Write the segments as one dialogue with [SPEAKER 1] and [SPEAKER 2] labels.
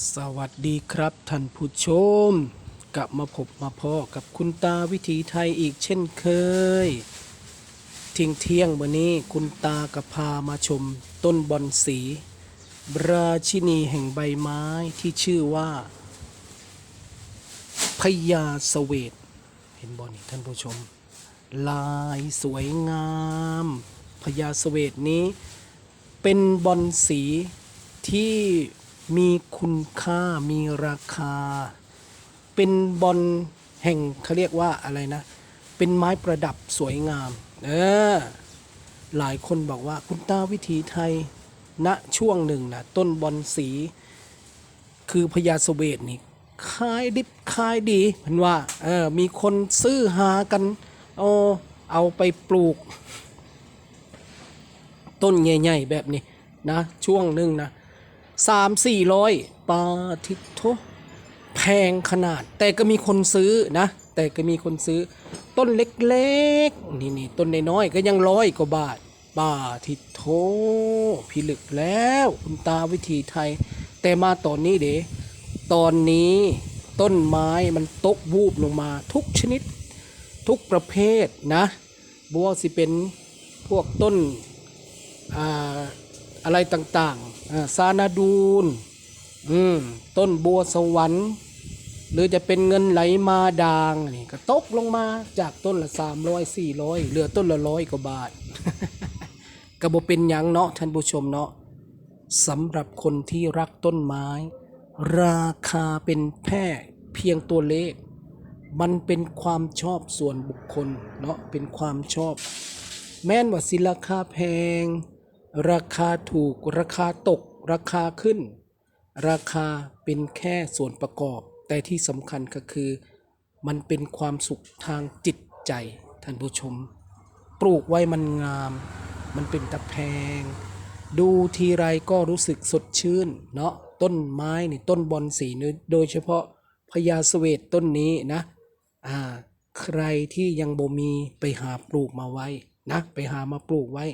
[SPEAKER 1] สวัสดีครับท่านผู้ชม กลับมาพบมาพ่อกับคุณตาวิถีไทยอีกเช่นเคยที่ยงเที่ยงวันนี้คุณตากับพามาชมต้นบอนสี ราชินีแห่งใบไม้ที่ชื่อว่าพญาเวตเห็นบอนี่ท่านผู้ชม ลายสวยงามพญาเวตนี้ เป็นบอลสีที่ มีคุณค่ามีราคา เป็นบอลแห่งเขาเรียกว่าอะไรนะ เป็นไม้ประดับสวยงามเออหลายคนบอกว่าคุณตาวิถีไทยณช่วงหนึ่งนะต้นบอลสี คือพญาสเวตนี่ขายดิบขายดีเห็นว่าเออมีคนซื้อหากันเอาเอาไปปลูก ต้นใหญ่ๆแบบนี้นะ ช่วงหนึ่งนะ สามสี่ร้อยปาทิโทแพงขนาด แต่ก็มีคนซื้อนะ แต่ก็มีคนซื้อ ต้นเล็กๆ นี่นี่ต้นน้อยๆก็ยังร้อยกว่าบาทปาทิโทพิลึกแล้วคุณตาวิถีไทย แต่มาตอนนี้เด๋ตอนนี้ต้นไม้มันตกวูบลงมาทุกชนิด ทุกประเภทนะบัวสิเป็นพวกต้นออะไรต่างๆ ซานาดูนอืมต้นบัวสวรรค์หรือจะเป็นเงินไหลมาดางนี่ก็ตกลงมาจากต้นละสามร้อยสี่ร้อยเหลือต้นละร้อยกว่าบาทกระบเป็นยังเนาะท่านผู้ชมเนาะสำหรับคนที่รักต้นไม้ ราคาเป็นแค่เพียงตัวเลข มันเป็นความชอบส่วนบุคคลเนาะเป็นความชอบ แม้นว่าสิราคาแพง ราคาถูก ราคาตก ราคาขึ้น ราคาเป็นแค่ส่วนประกอบ แต่ที่สำคัญก็คือ มันเป็นความสุขทางจิตใจ ท่านผู้ชม ปลูกไว้มันงาม มันเป็นตะแพง ดูทีไรก็รู้สึกสดชื่น เนาะต้นไม้นี่ต้นบอนสีนี่โดยเฉพาะพญาเสวตต้นนี้นะอ่าใครที่ยังบ่มีไปหาปลูกมาไว้นะ ไปหามาปลูกไว้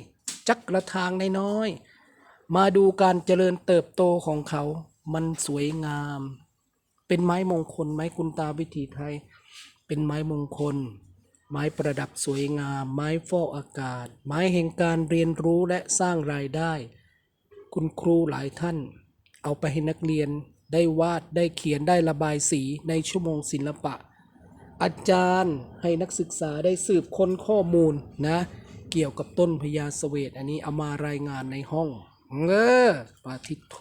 [SPEAKER 1] จักระทางน้อยๆมาดูการเจริญเติบโตของเขา มันสวยงาม เป็นไม้มงคล ไม้คุณตาวิถีไทย เป็นไม้มงคล ไม้ประดับสวยงาม ไม้ฟอกอากาศ ไม้แห่งการเรียนรู้และสร้างรายได้ คุณครูหลายท่าน เอาไปให้นักเรียนได้วาดได้เขียนได้ระบายสีในชั่วโมงศิลปะ อาจารย์ให้นักศึกษาได้สืบค้นข้อมูลนะ เกี่ยวกับต้นพญาเสวตอันนี้เอามารายงานในห้องเออปาทิโท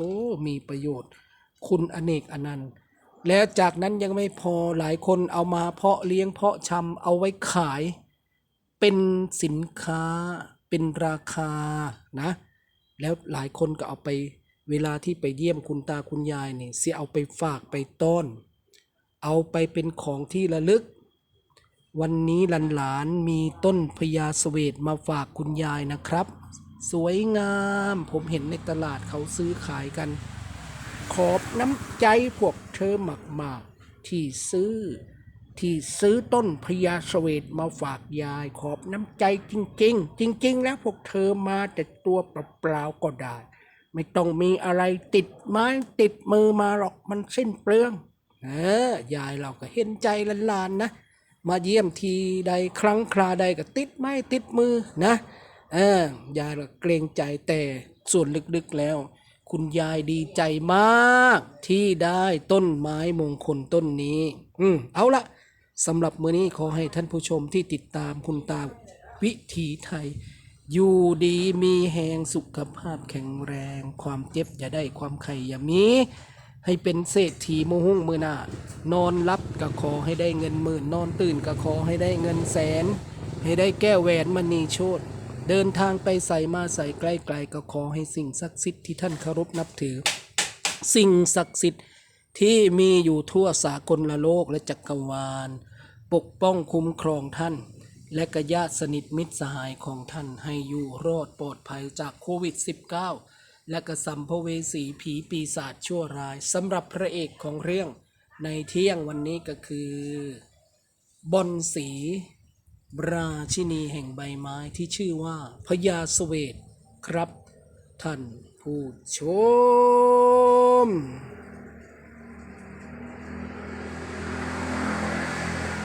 [SPEAKER 1] มีประโยชน์ คุณอเนกอนันต์แล้วจากนั้นยังไม่พอหลายคนเอามาเพาะเลี้ยงเพาะชำเอาไว้ขาย เป็นสินค้าเป็นราคานะ แล้วหลายคนก็เอาไปเวลาที่ไปเยี่ยมคุณตาคุณยายเนี่ยเสียเอาไปฝากไปต้อน เอาไปเป็นของที่ระลึก วันนี้หลานๆมีต้นพญาเสวตมาฝากคุณยายนะครับ สวยงาม ผมเห็นในตลาดเขาซื้อขายกัน ขอบน้ำใจพวกเธอมากๆ ที่ซื้อ ที่ซื้อต้นพญาเสวตมาฝากยาย ขอบน้ำใจจริง ๆ จริง ๆ แล้วพวกเธอมาแต่ตัวเปล่าๆก็ได้ ไม่ต้องมีอะไรติดไม้ติดมือมาหรอกมันสิ้นเปลืองเออยายเราก็เห็นใจหลานๆนะ มาเยี่ยมทีใดครั้งคราใดก็ติดไม้ติดมือนะเออยายเราเกรงใจแต่ส่วนลึกๆแล้ว คุณยายดีใจมาก ที่ได้ต้นไม้มงคลต้นนี้ อืมเอาละสำหรับมื้อนี้ขอให้ท่านผู้ชมที่ติดตามคุณตาวิถีไทย อยู่ดีมีแหงสุขภาพแข็งแรง ความเจ็บอย่าได้ความไข่อย่ามี ให้เป็นเศรษฐีโมหุ่งมือหน้านอนรับก็ขอให้ได้เงินหมื่น นอนตื่นก็ขอให้ได้เงินแสน ให้ได้แก้วแหวนมณีโชตเดินทางไปใส่มาใส่ใกล้ๆก็ขอให้สิ่งศักดิ์สิทธิ์ที่ท่านเคารพนับถือ สิ่งศักดิ์สิทธิ์ที่มีอยู่ทั่วสากลโลกและจักรวาล ปกป้องคุ้มครองท่าน และกญาติสนิทมิตรสหายของท่านให้อยู่รอดปลอดภัยจากโควิด -19 และกระสัมภเวสีผีปีศาจชั่วร้ายสำหรับพระเอกของเรื่องในเที่ยงวันนี้ก็คือบอนสีราชินีแห่งใบไม้ที่ชื่อว่าพญาเสวตครับ ท่านผู้ชม